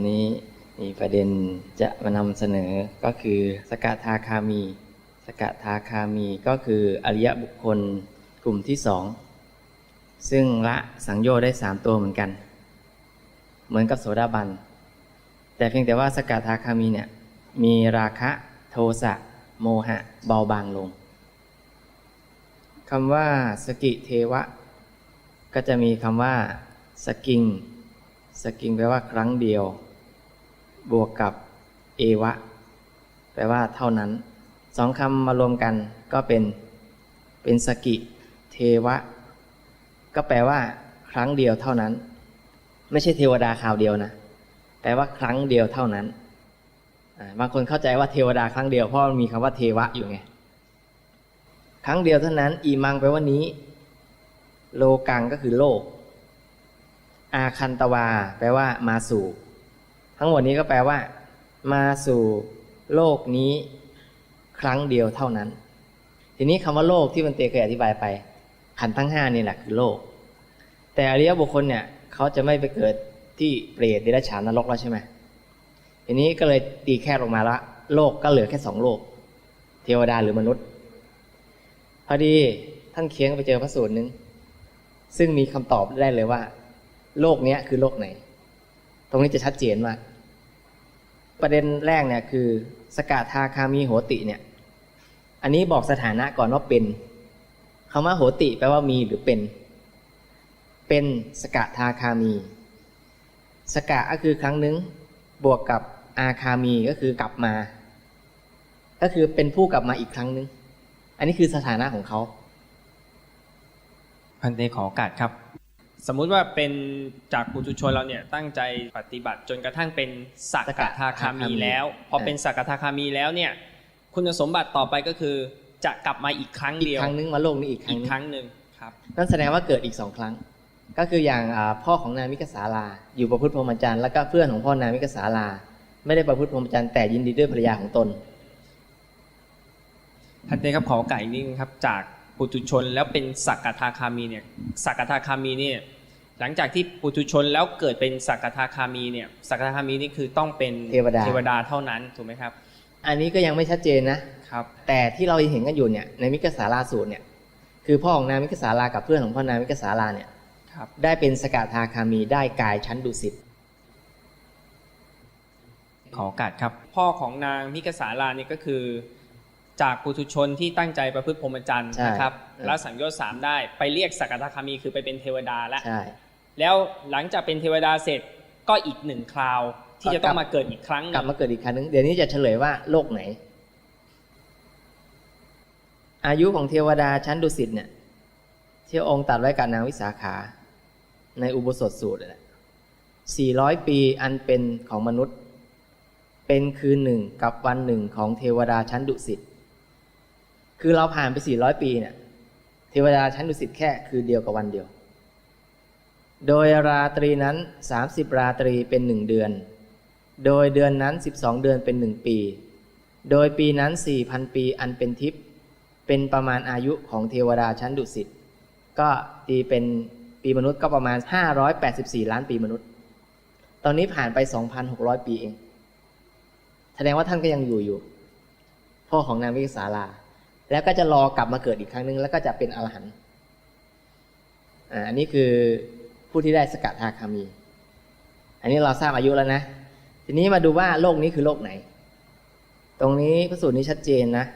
วันนี้มีประเด็นจะมานำเสนอก็คือสกทาคามี สกทาคามีก็คืออริยบุคคลกลุ่มที่สองซึ่งละสังโยชน์ได้สามตัวเหมือนกัน เหมือนกับโสดาบัน แต่เพียงแต่ว่าสกทาคามีเนี่ยมีราคะโทสะโมหะเบาบางลงคำว่าสกิเทวะ ก็จะมีคำว่าสกิง สกิงแปลว่าครั้งเดียว บวกกับเอวะ แปลว่าเท่านั้น สองคำมารวมกันก็เป็น เป็นสกิ เทวะ ก็แปลว่า ครั้งเดียวเท่านั้น ไม่ใช่เทวดาคราวเดียวนะ แปลว่าครั้งเดียวเท่านั้น บางคนเข้าใจว่าเทวดาครั้งเดียวเพราะมันมีคำว่าเทวะอยู่ไง ครั้งเดียวเท่านั้น อีมังแปลว่านี้ โลกังก็คือโลก อาคันตวา แปลว่ามาสู่ ทั้งหมดนี้ก็แปลว่า มาสู่โลกนี้ครั้งเดียวเท่านั้น ทีนี้คำว่าโลกที่มันเตเคยอธิบายไปขันทั้งห้านี่แหละคือโลก แต่อริยบุคคลเนี่ยเขาจะไม่ไปเกิดที่เปรตเดรัจฉานนรกแล้วใช่ไหมทีนี้ก็เลยตีแคบลงมาละ โลกก็เหลือแค่สองโลก เทวดาหรือมนุษย์ พอดีท่านเคียงไปเจอพระสูตรหนึ่งซึ่งมีคำตอบได้เลยว่า โลกเนี้ยคือโลกไหน ตรงนี้จะชัดเจนมากประเด็นแรกเนี่ยคือ สกทาคามีโหติเนี่ย อันนี้บอกสถานะก่อนว่าเป็นคำว่าโหติแปลว่ามีหรือเป็น เป็นสกทาคามี สกะก็คือครั้งหนึ่งบวกกับอาคามีก็คือกลับมา ก็คือเป็นผู้กลับมาอีกครั้งหนึ่งอันนี้คือสถานะของเขาพันเตขอโอกาสครับ สมมุติว่าเป็นจากปุถุชนเราเนี่ยตั้งใจปฏิบัติจนกระทั่งเป็นสักกทาคามีแล้ว พอเป็นสักกทาคามีแล้วเนี่ยคุณสมบัติต่อไปก็คือ จะกลับมาอีกครั้งอีกเดียวครั้งนึงมาโลกนี้อีกครั้อีงกนึงครั้งหนึ่งครับนั่นแสดงว่าเกิดอีกสองครั้ง ก็คืออย่างอ่าพ่อของนายมิกษาลา อยู่ประพฤติพรหมจรรย์แล้วก็เพื่อนของพ่อนายมิกษาลา ไม่ได้ประพฤติพรหมจรรย์แต่ยินดีด้วยภรรยาของตนพันเตครับขอโอกาสอีกนิดนึงครับจาก ปุถุชนแล้วเป็นสักกทาคามีเนี่ยสักกทาคามีเนี่ยหลังจากที่ปุถุชนแล้วเกิดเป็นสักกทาคามีเนี่ยสักกทาคามีนี่คือต้องเป็นเทวดาเทวดาเท่านั้นถูกไหมครับ อันนี้ก็ยังไม่ชัดเจนนะครับ แต่ที่เราเห็นกันอยู่เนี่ยในมิกษาลาสูตรเนี่ยคือพ่อของนายมิกษาลากับเพื่อนของพ่อนายมิกษาลาเนี่ยครับได้เป็นสกทาคามีได้กายชั้นดุสิตขอโอกาสครับ พ่อของนางมิกษาลาเนี่ยก็คือ จากปุถุชนที่ตั้งใจประพฤติพรหมจรรย์ใช่นะครับเออแล้วสังโยชน์สามได้ไปเรียกสักกทาคามีคือไปเป็นเทวดาแล้วใช่แล้วหลังจากเป็นเทวดาเสร็จก็อีกหนึ่งคราวที่จะต้องมาเกิดอีกครั้งหกลับนึ่งมาเกิดอีกครั้งนึงเดี๋ยวนี้จะเฉลยว่าโลกไหน อายุของเทวดาชั้นดุสิตเนี่ยที่องค์ตรัดไว้กับนางวิสาขา ในอุโบสถสูตรแหละ400 ปีอันเป็นของมนุษย์ เป็นคืนหนึ่งกับวันหนึ่งของเทวดาชั้นดุสิต คือเราผ่านไป400ปีเนี่ยเทวดาชั้นดุสิตแค่คืนเดียวกับวันเดียว โดยราตรีนั้น30ราตรีเป็นหนึ่งเดือน โดยเดือนนั้น12เดือนเป็นหนึ่งปี โดยปีนั้น4,000ปีอันเป็นทิพย์เป็นประมาณอายุของเทวดาชั้นดุสิตก็ตีเป็นปีมนุษย์ก็ประมาณ 584 ล้านปีมนุษย์ ตอนนี้ผ่านไป 2,600 ปีเอง แสดงว่าท่านก็ยังอยู่อยู่ พ่อของนางวิสาลา แล้วก็จะรอกลับมาเกิดอีกครั้งหนึ่งแล้วก็จะเป็นอรหันต์อันนี้คือผู้ที่ได้สกัดทาคามี อันนี้เราทราบอายุแล้วนะ ทีนี้มาดูว่าโลกนี้คือโลกไหน ตรงนี้พระสูตรนี้ชัดเจนนะ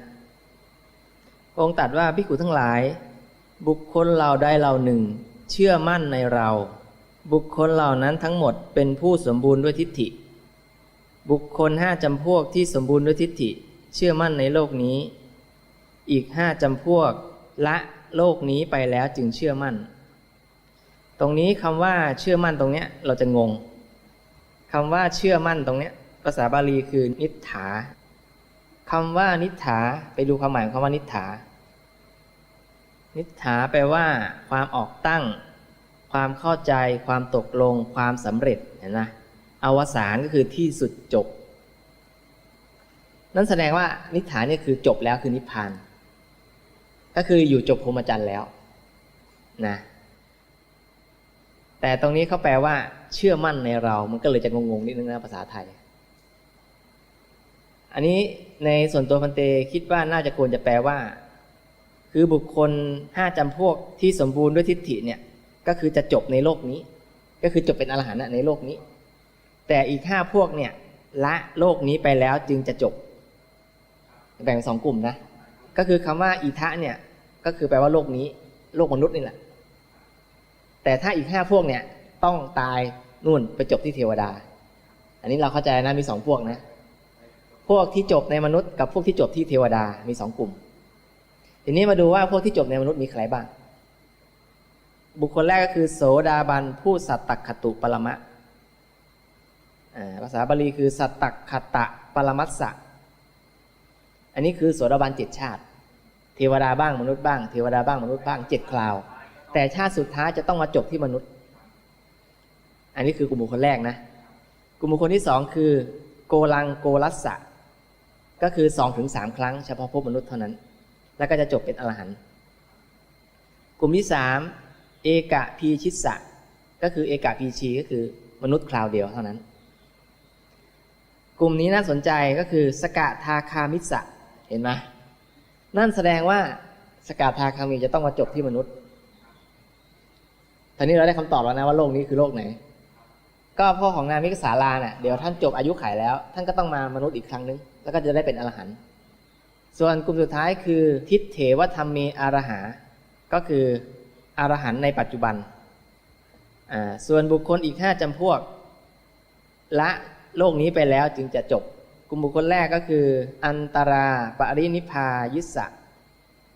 องค์ตัดว่าพิกุทั้งหลาย บุคคลเราได้เราหนึ่ง เชื่อมั่นในเรา บุคคลเหล่านั้นทั้งหมดเป็นผู้สมบูรณ์ด้วยทิฏฐิ บุคคลห้าจำพวกที่สมบูรณ์ด้วยทิฏฐิ เชื่อมั่นในโลกนี้ อีกห้าจำพวกละโลกนี้ไปแล้วจึงเชื่อมั่น ตรงนี้คำว่าเชื่อมั่นตรงเนี้ยเราจะงงคำว่าเชื่อมั่นตรงเนี้ยภาษาบาลีคือนิษฐาคำว่านิษฐาไปดูความหมายของคำว่านิษฐานิษฐาแปลว่า ความออกตั้ง ความเข้าใจ ความตกลง ความสำเร็จเห็นไหมอวสานก็คือที่สุดจบ นั่นแสดงว่านิษฐาเนี่ยคือจบแล้วคือนิพพาน ก็คืออยู่จบพรหมจรรย์แล้วนะแต่ตรงนี้เขาแปลว่า เชื่อมั่นในเรา มันก็เลยจะงงๆนิดนึงนะภาษาไทย อันนี้ในส่วนตัวพันเตคิดว่าน่าจะควรจะแปลว่า คือบุคคลห้าจำพวกที่สมบูรณ์ด้วยทิฏฐิเนี่ย ก็คือจะจบในโลกนี้ ก็คือจบเป็นอรหันต์ในโลกนี้ แต่อีกห้าพวกเนี่ย ละโลกนี้ไปแล้วจึงจะจบ แบ่งเป็นสองกลุ่มนะ ก็คือคำว่าอีทะเนี่ยก็คือแปลว่าโลกนี้ โลกมนุษย์นี่แหละ แต่ถ้าอีกห้าพวกเนี่ยต้องตายนู่นไปจบที่เทวดา อันนี้เราเข้าใจนะมีสองพวกนะ พวกที่จบในมนุษย์กับพวกที่จบที่เทวดามีสองกลุ่ม ทีนี้มาดูว่าพวกที่จบในมนุษย์มีใครบ้าง บุคคลแรกก็คือ โสดาบันผู้สัตตคตุปรมะภาษาบาลีคือสัตตคตะปรมัสสะ อันนี้คือโสดาบันเจ็ดชาติ เทวดาบ้างมนุษย์บ้าง เทวดาบ้างมนุษย์บ้างเจ็ดคราว แต่ชาติสุดท้ายจะต้องมาจบที่มนุษย์ อันนี้คือกลุ่มบุคคลแรกนะ กลุ่มบุคคลที่สองคือ โกลังโกลัสสะ ก็คือสองถึงสามครั้งเฉพาะพบมนุษย์เท่านั้น แล้วก็จะจบเป็นอรหันต์กลุ่มที่สามเอกะพีชิสสะก็คือเอกะพีชีก็คือมนุษย์คราวเดียวเท่านั้น กลุ่มนี้น่าสนใจก็คือสกะทาคามิสสะ เห็นไหมนั่นแสดงว่าสกะทาคามีจะต้องมาจบที่มนุษย์ทีนี้เราได้คำตอบแล้วนะว่าโลกนี้คือโลกไหน ก็พ่อของนางมิกษาลาเน่ะเดี๋ยวท่านจบอายุไขแล้ว ท่านก็ต้องมามนุษย์อีกครั้งนึง แล้วก็จะได้เป็นอรหันต์ส่วนกลุ่มสุดท้ายคือทิฏเถวธรรมเมอารหา ก็คืออรหันต์ในปัจจุบันอ่าส่วนบุคคลอีกห้าจำพวก ละโลกนี้ไปแล้วจึงจะจบ ลุ่มบุคคลแรกก็คือ อันตราปรินิพายิสสะ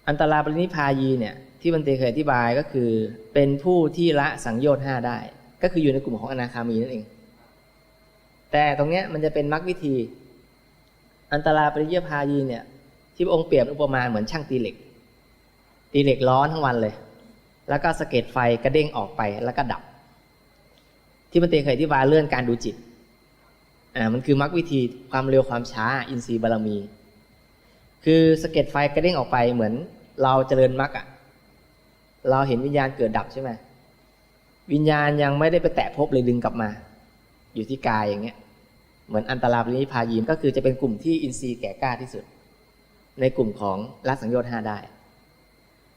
อันตราปรินิพายีเนี่ยที่บันเตเคยอธิบายก็คือ เป็นผู้ที่ละสังโยชน์ห้าได้ ก็คืออยู่ในกลุ่มของอนาคามีนั่นเอง แต่ตรงเนี้ยมันจะเป็นมรรควิธี อันตราปริยพายีเนี่ย ที่พระองค์เปรียบอุปมาเหมือนช่างตีเหล็ก ตีเหล็กร้อนทั้งวันเลย แล้วก็สะเก็ดไฟกระเด้งออกไปแล้วก็ดับ ที่มันเตเคยอธิบายเรื่องการดูจิต อ่ามันคือมรรควิธีความเร็วความช้า อินทรีย์บารมี คือสะเก็ดไฟกระเด้งออกไปเหมือนเราเจริญมรรคอะเราเห็นวิญญาณเกิดดับใช่ไหมวิญญาณยังไม่ได้ไปแตะพบเลยดึงกลับมา อยู่ที่กายอย่างเงี้ย เหมือนอันตราปรินิพพายีมก็คือจะเป็นกลุ่มที่อินทรีย์แก่กล้าที่สุด ในกลุ่มของละสังโยชน์ห้าได้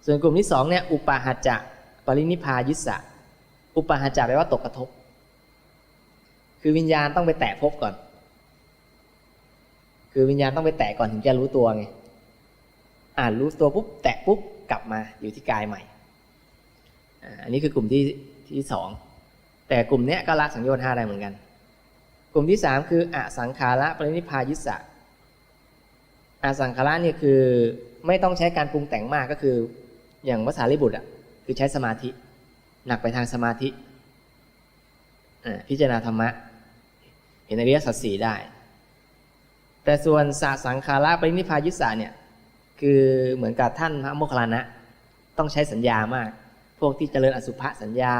ส่วนกลุ่มที่สองเนี่ยอุปาหัจจะปรินิพายิสสะอุปาหัจจะแปลว่าตกกระทบ คือวิญญาณต้องไปแตะพบก่อน คือวิญญาณต้องไปแตะก่อนถึงจะรู้ตัวไงอ่านรู้ตัวปุ๊บแตะปุ๊บกลับมาอยู่ที่กายใหม่อันนี้คือกลุ่มที่ที่สองแต่กลุ่มนี้ก็ละสังโยชน์ห้าได้เหมือนกัน กลุ่มที่สามคืออสังขาระปรินิพายิสสะอสังขาระเนี่ยคือไม่ต้องใช้การปรุงแต่งมากก็คือ อย่างภาษาลิบุตรอะคือใช้สมาธิ หนักไปทางสมาธิอ่าพิจารณาธรรมะ เห็นอริยสัจสี่ได้ แต่ส่วนสสังขาระปรินิพพายิสสะเนี่ยคือเหมือนกับท่านพระโมคคัลลานะ ต้องใช้สัญญามาก พวกที่เจริญอสุภะสัญญา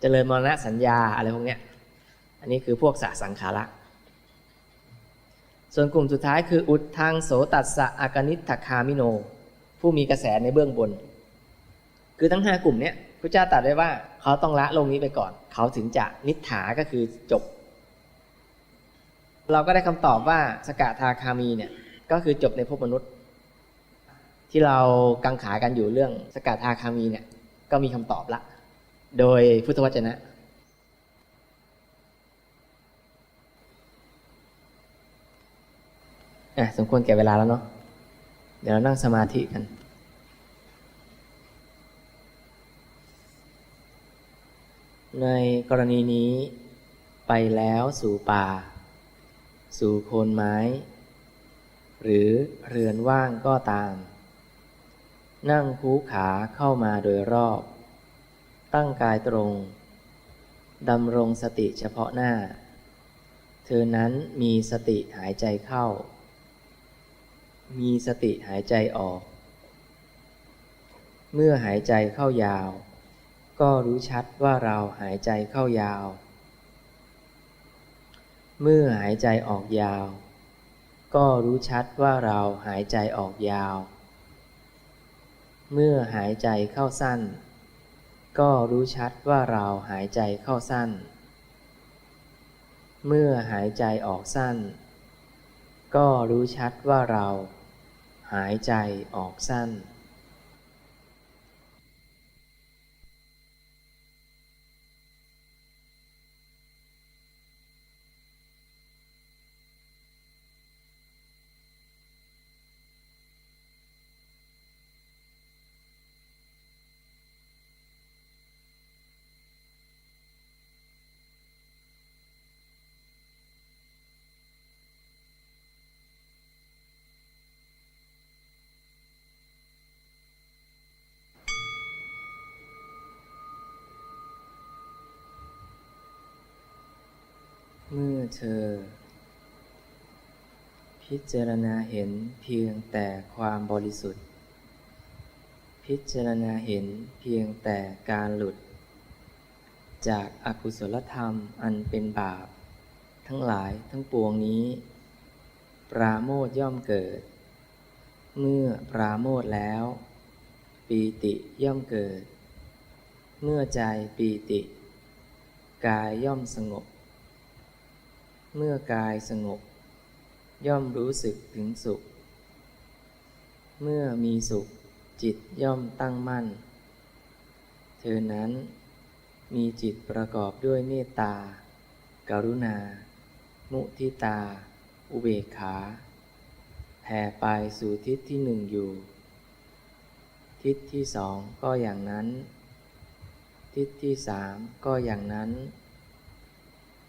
เจริญมรณะสัญญาอะไรพวกเนี้ยอันนี้คือพวกสสังขาระส่วนกลุ่มสุดท้ายคืออุดทางโสตัสสะอากนิทธคามิโน ผู้มีกระแสในเบื้องบน คือทั้งห้ากลุ่มเนี้ยพระเจ้าตรัสไว้ว่าเขาต้องละโลกนี้ไปก่อน เขาถึงจะนิถาก็คือจบ เราก็ได้คำตอบว่าสกทาคามีเนี่ยก็คือจบในภพมนุษย์ ที่เรากังขากันอยู่เรื่องสกทาคามีเนี่ยก็มีคำตอบละ โดยพุทธวจนะอะสมควรแก่เวลาแล้วเนาะเดี๋ยวเรานั่งสมาธิกันในกรณีนี้ไปแล้วสู่ป่า สู่โคนไม้ หรือเรือนว่างก็ตาม นั่งคูขาเข้ามาโดยรอบ ตั้งกายตรงดำรงสติเฉพาะหน้า เธอนั้นมีสติหายใจเข้า มีสติหายใจออก เมื่อหายใจเข้ายาว ก็รู้ชัดว่าเราหายใจเข้ายาว เมื่อหายใจออกยาว ก็รู้ชัดว่าเราหายใจออกยาว เมื่อหายใจเข้าสั้น ก็รู้ชัดว่าเราหายใจเข้าสั้น เมื่อหายใจออกสั้น ก็รู้ชัดว่าเราหายใจออกสั้น เธอ พิจารณาเห็นเพียงแต่ความบริสุทธิ์ พิจารณาเห็นเพียงแต่การหลุด จากอากุศลธรรมอันเป็นบาป ทั้งหลายทั้งปวงนี้ ปราโมทย่อมเกิด เมื่อปราโมทแล้ว ปีติย่อมเกิด เมื่อใจปีติ กายย่อมสงบ เมื่อกายสงบ ย่อมรู้สึกถึงสุข เมื่อมีสุขจิตย่อมตั้งมั่น เธอนั้นมีจิตประกอบด้วยเมตตากรุณา มุทิตา อุเบกขาแผ่ไปสู่ทิศที่หนึ่งอยู่ ทิศที่สองก็อย่างนั้น ทิศที่สามก็อย่างนั้น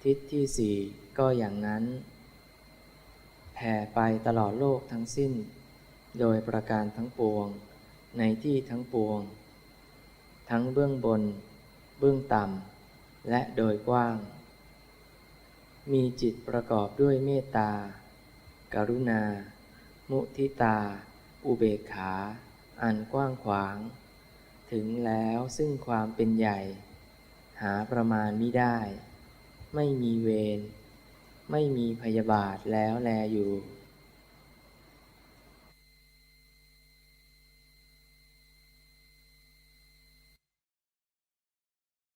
ทิศที่สี่ ก็อย่างนั้น แผ่ไปตลอดโลกทั้งสิ้น โดยประการทั้งปวง ในที่ทั้งปวง ทั้งเบื้องบน เบื้องต่ำ และโดยกว้าง มีจิตประกอบด้วยเมตตากรุณา มุทิตา อุเบกขา อันกว้างขวาง ถึงแล้วซึ่งความเป็นใหญ่ หาประมาณมิได้ ไม่มีเวร ไม่มีพยาบาทแล้วแลอยู่